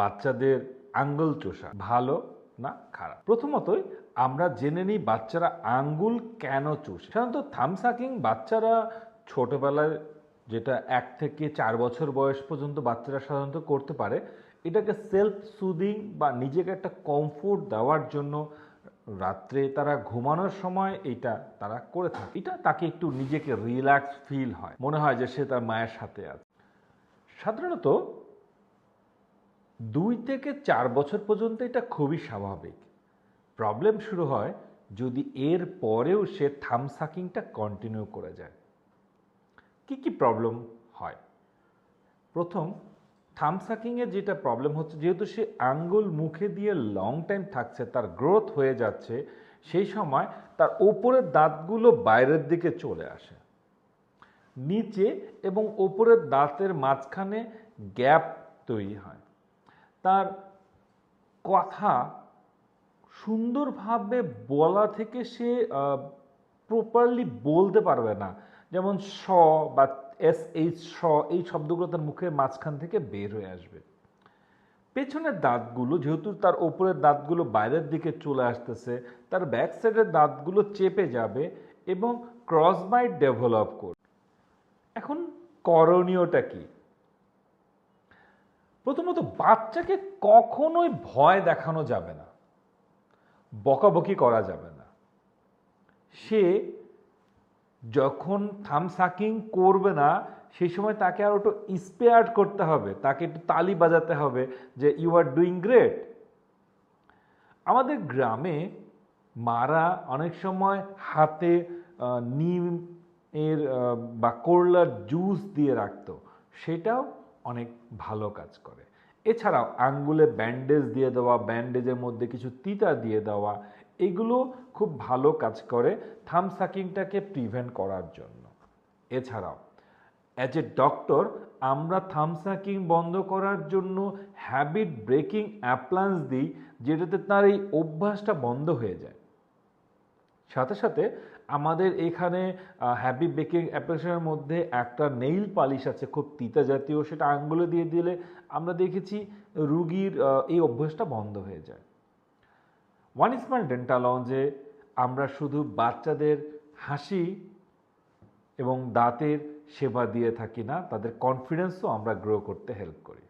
বাচ্চাদের আঙ্গুল চোষা, ভালো না খারাপ? প্রথমতই আমরা জেনে নিই বাচ্চারা আঙ্গুল কেন চুষে। সাধারণত থামসাকিং বাচ্চারা ছোটবেলায় যেটা এক থেকে চার বছর বয়স পর্যন্ত বাচ্চারা সাধারণত করতে পারে, এটাকে সেলফ সুদিং বা নিজেকে একটা কমফোর্ট দেওয়ার জন্য রাত্রে তারা ঘুমানোর সময় এটা তারা করে থাকে। এটা তাকে একটু নিজেকে রিল্যাক্স ফিল হয়। মনে হয় যে সে তার মায়ের সাথে আছে। সাধারণত দুই থেকে চার বছর পর্যন্ত এটা খুবই স্বাভাবিক। প্রবলেম শুরু হয় যদি এর পরেও সে থাম সাকিংটা কন্টিনিউ করে যায়। কি কি প্রবলেম হয়? প্রথম, থাম সাকিংয়ে যেটা প্রবলেম হচ্ছে, যেহেতু সে আঙ্গুল মুখে দিয়ে লং টাইম থাকছে, তার গ্রোথ হয়ে যাচ্ছে, সেই সময় তার ওপরের দাঁতগুলো বাইরের দিকে চলে আসে। নিচে এবং ওপরের দাঁতের মাঝখানে গ্যাপ তৈরি হয়। তার কথা সুন্দরভাবে বলা থেকে সে প্রপারলি বলতে পারবে না। যেমন স বা এস এইচ স, এই শব্দগুলো তার মুখের মাঝখান থেকে বের হয়ে আসবে। পেছনের দাঁতগুলো, যেহেতু তার ওপরের দাঁতগুলো বাইরের দিকে চলে আসতেছে, তার ব্যাক সাইডের দাঁতগুলো চেপে যাবে এবং ক্রস বাইট ডেভেলপ করবে। এখন করণীয়টা কি? প্রথমত বাচ্চাকে কখনোই ভয় দেখানো যাবে না। বকাবকি করা যাবে না। সে যখন থামসাকিং করবে না, সেই সময় তাকে আরও একটু ইন্সপায়ার্ড করতে হবে, তাকে একটু তালি বাজাতে হবে যে ইউ আর ডুইং গ্রেট আমাদের গ্রামে মারা অনেক সময় হাতে নিম এর বা করলার জুস দিয়ে রাখতো। সেটাও অনেক ভালো কাজ করে। এছাড়াও আঙ্গুলে ব্যান্ডেজ দিয়ে দেওয়া, ব্যান্ডেজের মধ্যে কিছু তিতা দিয়ে দেওয়া, এগুলো খুব ভালো কাজ করে থাম সাকিংটাকে প্রিভেন্ট করার জন্য। এছাড়াও অ্যাজ এ ডক্টর আমরা থাম সাকিং বন্ধ করার জন্য হ্যাবিট ব্রেকিং অ্যাপ্লায়েন্স দিই, যেটাতে তার এই অভ্যাসটা বন্ধ হয়ে যায়। সাথে সাথে আমাদের এখানে হ্যাপি বেকিং অ্যাপ্লিকেশনের মধ্যে একটা নেইল পালিশ আছে, খুব তিতা জাতীয়। সেটা আঙ্গুলে দিয়ে দিলে আমরা দেখেছি রুগীর এই অভ্যাসটা বন্ধ হয়ে যায়। ওয়ান স্মার্ট ডেন্টাল লঞ্জে আমরা শুধু বাচ্চাদের হাসি এবং দাঁতের সেবা দিয়ে থাকি না, তাদের কনফিডেন্সও আমরা গ্রো করতে হেল্প করি।